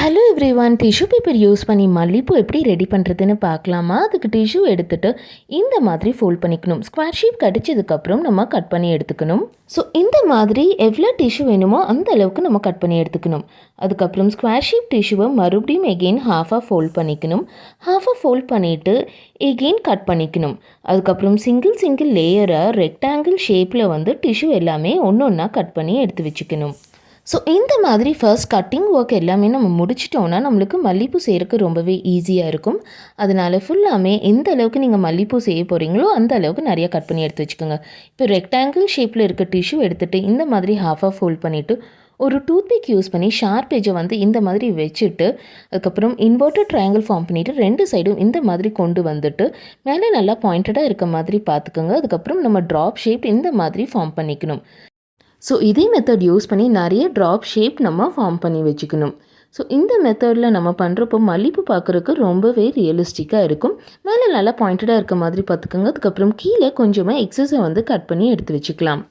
Hello everyone tissue paper use பண்ணி மல்லிப்பூ எப்படி ரெடி பண்ணுறதுன்னு பார்க்கலாமா? அதுக்கு டிஷ்யூ எடுத்துகிட்டு இந்த மாதிரி ஃபோல்ட் பண்ணிக்கணும். ஸ்கொயர் ஷீப் கடிச்சதுக்கப்புறம் நம்ம கட் பண்ணி எடுத்துக்கணும். ஸோ இந்த மாதிரி எவ்வளோ டிஷ்யூ வேணுமோ அந்த அளவுக்கு நம்ம கட் பண்ணி எடுத்துக்கணும். அதுக்கப்புறம் ஸ்கொயர் ஷீப் டிஷ்யூவை மறுபடியும் எகெயின் ஹாஃபாக ஃபோல்ட் பண்ணிக்கணும். ஹாஃபாக ஃபோல்ட் பண்ணிவிட்டு எகெயின் கட் பண்ணிக்கணும். அதுக்கப்புறம் சிங்கிள் சிங்கிள் லேயராக ரெக்டாங்கிள் ஷேப்பில் வந்து டிஷ்யூ எல்லாமே ஒன்று ஒன்றா கட் பண்ணி எடுத்து வச்சுக்கணும். ஸோ இந்த மாதிரி ஃபர்ஸ்ட் கட்டிங் ஒர்க் எல்லாமே நம்ம முடிச்சிட்டோன்னா நம்மளுக்கு மல்லிப்பூ செய்கிறதுக்கு ரொம்பவே ஈஸியாக இருக்கும். அதனால் ஃபுல்லாமே எந்த அளவுக்கு நீங்கள் மல்லிப்பூ செய்ய போகிறீங்களோ அந்த அளவுக்கு நிறையா கட் பண்ணி எடுத்து வச்சுக்கோங்க. இப்போ ரெக்டாங்கிள் ஷேப்பில் இருக்க டிஷ்யூ எடுத்துகிட்டு இந்த மாதிரி ஹாஃபாக ஃபோல்ட் பண்ணிவிட்டு ஒரு டூத்பிக் யூஸ் பண்ணி ஷார்ப் ஏஜை வந்து இந்த மாதிரி வச்சுட்டு அதுக்கப்புறம் இன்வெர்ட்டட் ட்ரையாங்கிள் ஃபார்ம் பண்ணிவிட்டு ரெண்டு சைடும் இந்த மாதிரி கொண்டு வந்துட்டு மேலே நல்லா பாயிண்டடாக இருக்க மாதிரி பார்த்துக்கோங்க. அதுக்கப்புறம் நம்ம ட்ராப் ஷேப் இந்த மாதிரி ஃபார்ம் பண்ணிக்கணும். ஸோ இதே மெத்தட் யூஸ் பண்ணி நிறைய ட்ராப் ஷேப் நம்ம ஃபார்ம் பண்ணி வச்சுக்கணும். ஸோ இந்த மெத்தடில் நம்ம பண்ணுறப்போ மல்லிப்பூ பார்க்குறதுக்கு ரொம்பவே ரியலிஸ்டிக்காக இருக்கும். மேலே நல்லா பாயிண்டடாக இருக்க மாதிரி பார்த்துக்கோங்க அதுக்கப்புறம் கீழே கொஞ்சமாக எக்ஸஸை வந்து கட் பண்ணி எடுத்து வச்சுக்கலாம்.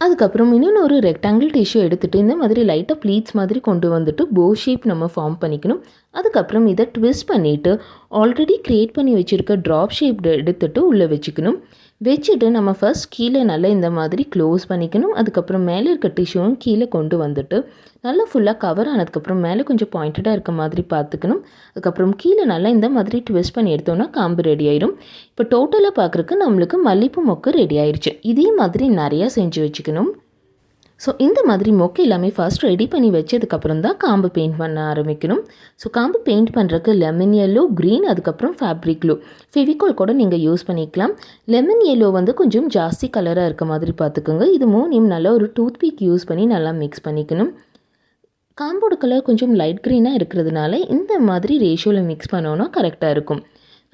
அதுக்கப்புறம் இன்னொன்று ஒரு ரெக்டாங்கிள் டிஷ்யூ எடுத்துகிட்டு இந்த மாதிரி லைட்டாக ப்ளீட்ஸ் மாதிரி கொண்டு வந்துட்டு போ ஷேப் நம்ம ஃபார்ம் பண்ணிக்கணும். அதுக்கப்புறம் இதை ட்விஸ்ட் பண்ணிவிட்டு ஆல்ரெடி க்ரியேட் பண்ணி வச்சுருக்க ட்ராப் ஷேப் எடுத்துகிட்டு உள்ளே வச்சுக்கணும். வச்சுட்டு நம்ம ஃபர்ஸ்ட் கீழே நல்லா இந்த மாதிரி க்ளோஸ் பண்ணிக்கணும். அதுக்கப்புறம் மேலே இருக்க டிஷ்யூவும் கீழே கொண்டு வந்துட்டு நல்லா ஃபுல்லாக கவர் ஆனதுக்கப்புறம் மேலே கொஞ்சம் பாயிண்டடாக இருக்க மாதிரி பார்த்துக்கணும். அதுக்கப்புறம் கீழே நல்லா இந்த மாதிரி ட்விஸ்ட் பண்ணி எடுத்தோன்னா காம்பு ரெடி ஆயிடும் இப்போ டோட்டலாக பார்க்குறக்கு நம்மளுக்கு மல்லிப்பூ மொக்கு ரெடி ஆயிடுச்சு இதே மாதிரி நிறையா செஞ்சு வச்சுக்கணும். ஸோ இந்த மாதிரி மொக்கை எல்லாமே ஃபர்ஸ்ட் ரெடி பண்ணி வச்சதுக்கப்புறம் தான் காம்பு பெயிண்ட் பண்ண ஆரம்பிக்கணும். ஸோ காம்பு பெயிண்ட் பண்ணுறதுக்கு லெமன் எல்லோ க்ரீன் அதுக்கப்புறம் ஃபேப்ரிக் க்ளூ ஃபெவிகால் கூட நீங்கள் யூஸ் பண்ணிக்கலாம். லெமன் எல்லோ வந்து கொஞ்சம் ஜாஸ்தி கலராக இருக்க மாதிரி பார்த்துக்கோங்க. இது மூணையும் நல்லா ஒரு டூத் பீக் யூஸ் பண்ணி நல்லா மிக்ஸ் பண்ணிக்கணும். காம்போட கலர் கொஞ்சம் லைட் க்ரீனாக இருக்கிறதுனால இந்த மாதிரி ரேஷியோவில் மிக்ஸ் பண்ணோன்னா கரெக்டாக இருக்கும்.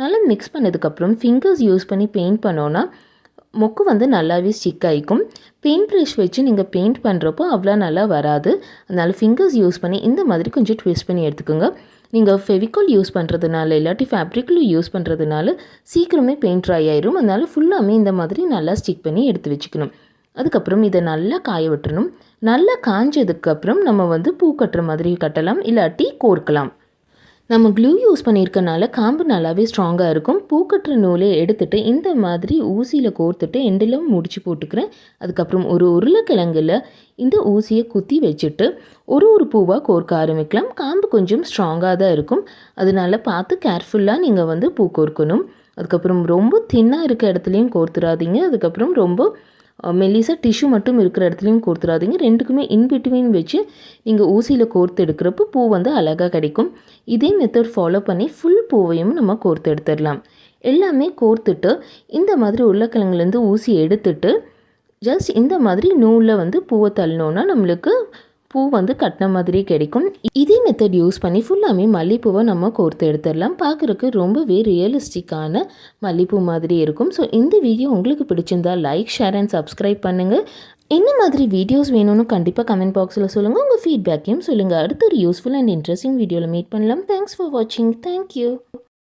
நல்லா மிக்ஸ் பண்ணதுக்கப்புறம் ஃபிங்கர்ஸ் யூஸ் பண்ணி பெயிண்ட் பண்ணோன்னா மொக்கு வந்து நல்லாவே ஸ்டிக் ஆகிக்கும் பெயிண்ட் ப்ரஷ் வச்சு நீங்கள் பெயிண்ட் பண்ணுறப்போ அவ்வளோ நல்லா வராது. அதனால் ஃபிங்கர்ஸ் யூஸ் பண்ணி இந்த மாதிரி கொஞ்சம் ட்விஸ்ட் பண்ணி எடுத்துக்கோங்க. நீங்கள் ஃபெவிகால் யூஸ் பண்ணுறதுனால இல்லாட்டி ஃபேப்ரிக்கில் யூஸ் பண்ணுறதுனால சீக்கிரமே பெயிண்ட் ட்ரை ஆயிரும். அதனால் ஃபுல்லாமே இந்த மாதிரி நல்லா ஸ்டிக் பண்ணி எடுத்து வச்சுக்கணும். அதுக்கப்புறம் இதை நல்லா காய விட்டுறணும். நல்லா காஞ்சதுக்கப்புறம் நம்ம வந்து பூ கட்டுற மாதிரி கட்டலாம். இல்லாட்டி கோர்க்கலாம். நம்ம க்ளூ யூஸ் பண்ணியிருக்கனால காம்பு நல்லாவே ஸ்ட்ராங்காக இருக்கும். பூக்கட்டுற நூலை எடுத்துகிட்டு இந்த மாதிரி ஊசியில் கோர்த்துட்டு எண்டிலும் முடிச்சு போட்டுக்கிறேன். அதுக்கப்புறம் ஒரு உருளைக்கிழங்கில் இந்த ஊசியை குத்தி வச்சுட்டு ஒரு ஒரு பூவாக கோர்க்க ஆரம்பிக்கலாம். காம்பு கொஞ்சம் ஸ்ட்ராங்காக தான் இருக்கும். அதனால பார்த்து கேர்ஃபுல்லாக நீங்கள் வந்து பூ கோர்க்கணும். அதுக்கப்புறம் ரொம்ப தின்னாக இருக்க இடத்துலையும் கோர்த்துறாதீங்க. அதுக்கப்புறம் ரொம்ப மெல்லிசாக டிஷ்யூ மட்டும் இருக்கிற இடத்துலையும் கோர்த்துடாதீங்க. ரெண்டுக்குமே இன்பிட்வீன் வச்சு நீங்கள் ஊசியில் கோர்த்து எடுக்கிறப்போ பூ வந்து அழகாக கிடைக்கும். இதே மெத்தட் ஃபாலோ பண்ணி ஃபுல் பூவையும் நம்ம கோர்த்து எடுத்துடலாம். எல்லாமே கோர்த்துட்டு இந்த மாதிரி உருளைக்கிழங்குலேருந்து ஊசி எடுத்துட்டு ஜஸ்ட் இந்த மாதிரி நூலில் வந்து பூவை தள்ளினோன்னா நம்மளுக்கு பூ வந்து கட்டின மாதிரி கிடைக்கும். இதே மெத்தட் யூஸ் பண்ணி ஃபுல்லாமே மல்லிப்பூவை நம்ம கோர்த்து எடுத்துடலாம். பார்க்குறக்கு ரொம்பவே ரியலிஸ்டிக்கான மல்லிப்பூ மாதிரி இருக்கும். ஸோ இந்த வீடியோ உங்களுக்கு பிடிச்சிருந்தா லைக் ஷேர் அண்ட் சப்ஸ்கிரைப் பண்ணுங்கள் என்ன மாதிரி வீடியோஸ் வேணும்னு கண்டிப்பாக கமெண்ட் பாக்ஸில் சொல்லுங்கள் உங்கள் ஃபீட்பேக்கையும் சொல்லுங்கள் அடுத்த ஒரு யூஸ்ஃபுல் அண்ட் இன்ட்ரெஸ்டிங் வீடியோவில் மீட் பண்ணலாம். தேங்க்ஸ் ஃபார் வாட்சிங் தேங்க்யூ